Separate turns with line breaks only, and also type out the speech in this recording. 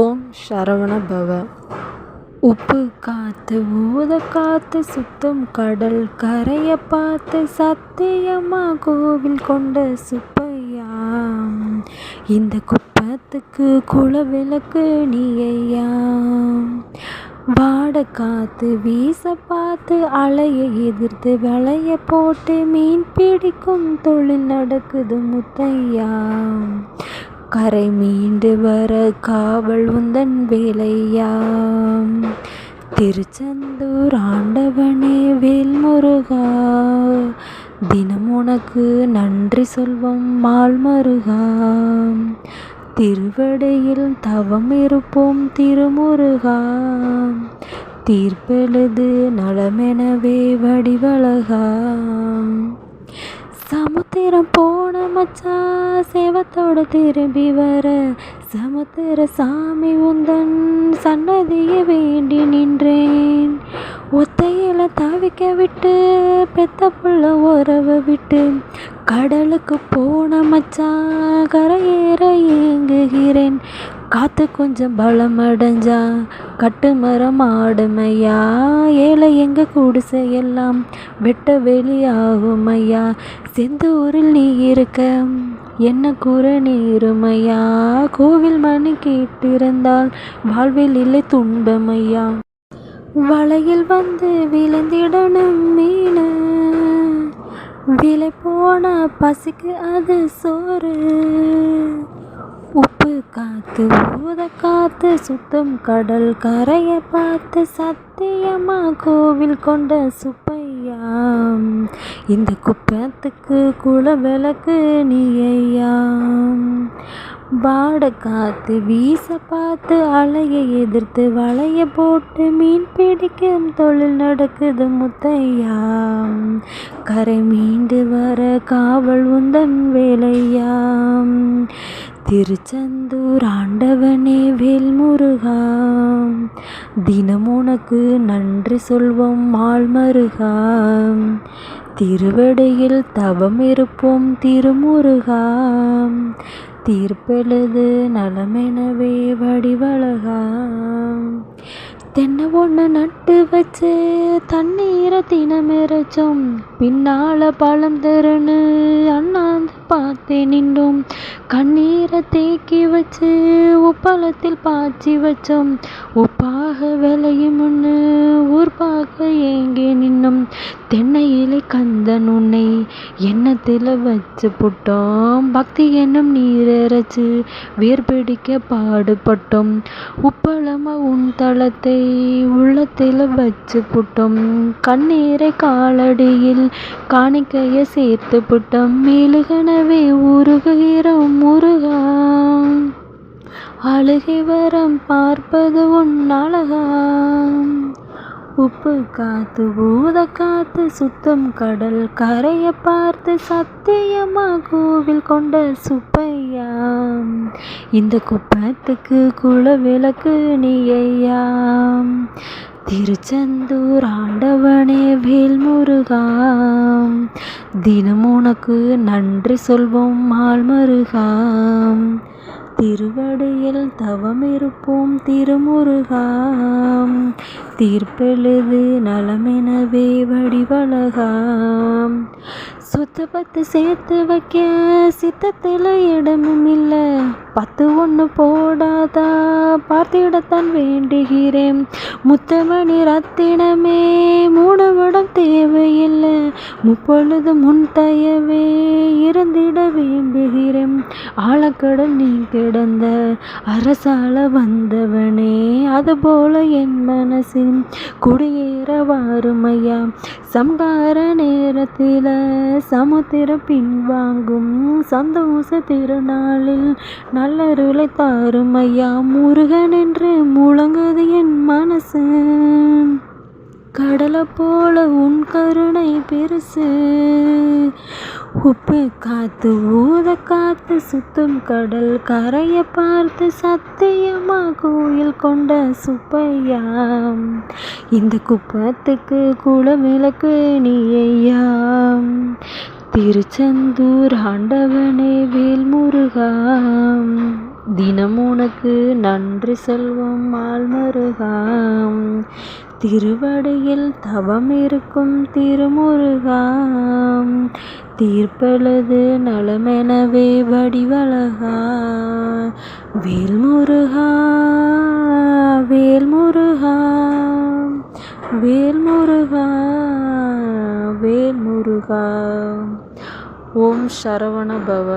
ஓம் சரவண பவ உப்பு காத்து ஊத காத்து சுத்தம் கடல் கரையை பார்த்து சத்தியமா கோவில் கொண்ட சுப்பையா. இந்த குப்பத்துக்கு குலவிளக்கு நீயா வாட காத்து வீச பார்த்து அலைய எதிர்த்து வளைய போட்டு மீன் பிடிக்கும் தொழில் நடக்குது முத்தையா. கரை மீண்டு வர காவல் உந்தன் வேலையா திருச்செந்தூர் ஆண்டவனே வேல் முருகா தினம் உனக்கு நன்றி சொல்வோம் மால்மருகா திருவடையில் தவம் இருப்போம் திருமுருகா தீர்ப்பெழுது நலமெனவே வடிவழகா. சமுத்திரம் போன மச்சா சேவத்தோடு திரும்பி வர. சமுத்திர சாமி உந்தன் சன்னதியை வேண்டி நின்றேன். ஒத்தையில தவிக்க விட்டு பெத்த புள்ள உறவை விட்டு. கடலுக்கு போன மச்சா கரையேற ஏங்குகிறேன் காத்து கொஞ்சம் பலம் அடைஞ்சா கட்டு மரம் ஆடுமையா? ஏழை எங்க குடிசையெல்லாம் வெட்ட வெளியாகுமையா? செந்தூரில் நீ இருக்க என்ன கூற நேருமையா கோவில் மணி கேட்டிருந்தால் வாழ்வில் இல்லை துன்பமையா? வலையில் வந்து விழுந்திடணும் மீன். விலை போன பசிக்கு அது சோறு. உப்பு காத்து ஊத காத்து சுத்தம் கடல் கரையை பார்த்து சத்தியமா கோவில் கொண்ட சுப்ப இந்த குப்பத்துக்கு குல விளக்கு நீயா வாட காத்து வீச பார்த்து அலையை எதிர்த்து வலைய போட்டு மீன் பிடிக்கும் தொழில் நடக்குது முத்தையா. கரை மீண்டு வர காவல் உந்தன் வேலையாம் திருச்செந்தூர் ஆண்டவனே வேல்முருகா தினம் உனக்கு நன்றி சொல்வோம் மால்மருகா திருவடியில் தவம் இருப்போம் திருமுருகாம் தீர்ப்பெழுது நலமெனவே வடிவழகாம் தென்னை ஒன்று நட்டு வச்சு தண்ணீரை தினமிரச்சோம். பின்னால் பழம் தருன்னு அண்ணாந்து பார்த்து நின்றோம். கண்ணீரை தேக்கி வச்சு உப்பளத்தில் பாய்ச்சி வச்சோம். உப்பாக விளையும் ஒன்று ஊர் பார்க்க ஏங்கி நின்னோம். தென்னையிலே கந்தன் உன்னை எண்ணத்தில் வச்சு புட்டோம். பக்தி என்னும் நீரரைச்சு வேர் பிடிக்க பாடுபட்டோம். உப்பளமாக உன் தளத்தை உள்ளத்தில் வச்சு புட்டோம். கண்ணீரை காலடியில் காணிக்கையை சேர்த்து புட்டோம். மேலுகனவே உருகுகிறோம் முருகா. அழுகி வரம் பார்ப்பது உன் அழகா. உப்பு காத்து ஊத காத்து சுத்தம் கடல் கரையை பார்த்து சத்தியமா கோவில் கொண்ட சுப்பையா இந்த குப்பத்துக்கு குல விளக்கு நீயா திருச்செந்தூர் ஆண்டவனே வேல்முருகா தினம் உனக்கு நன்றி சொல்வோம் மால்மருகா திருவடியில் தவம் இருப்போம் திருமுருகா தீர்ப்பெழுது நலமெனவே வடிவழகாம். சொத்து பத்து சேர்த்து வைக்க சித்தத்தில் இடமும் இல்லை. பத்து ஒன்று போடாதா? பார்த்திடத்தான் வேண்டுகிறேன். முத்தமணி ரத்தினமே மூடவிடம் தேவையில்லை. முப்பொழுது முன் தயவே இருந்திட வேண்டுகிறேன். ஆழக்கடல் நீ கிடந்த அரசால வந்தவனே அதுபோல என் மனசின் குடியேற வாருமையா. சம்கார நேரத்தில் சமுத்திரம் பின்வாங்கும் சந்தோஷ திருநாளில் நல்லருளை தாருமையா. முருகன் என்று முழங்குது என் மனசு. கடலை போல உன் கருணை பெருசு. உப்பு காத்து ஊத காத்து சுத்தும் கடல் கரையை பார்த்து சத்தியமா கோயில் கொண்ட சுப்பையா இந்த குப்பத்துக்கு குளமிளக்கு நீ ஐயா திருச்செந்தூர் ஆண்டவனே வேல் முருகா தினம் உனக்கு நன்றி சொல்வோம் ஆழ்மருகா திருவடியில் தவம் இருக்கும் திருமுருகா தீர்ப்பெழுது நலமெனவே வடிவழகா. வேல்முருகா வேல்முருகா வேல்முருகா வேல்முருகா ஓம் சரவண பவ.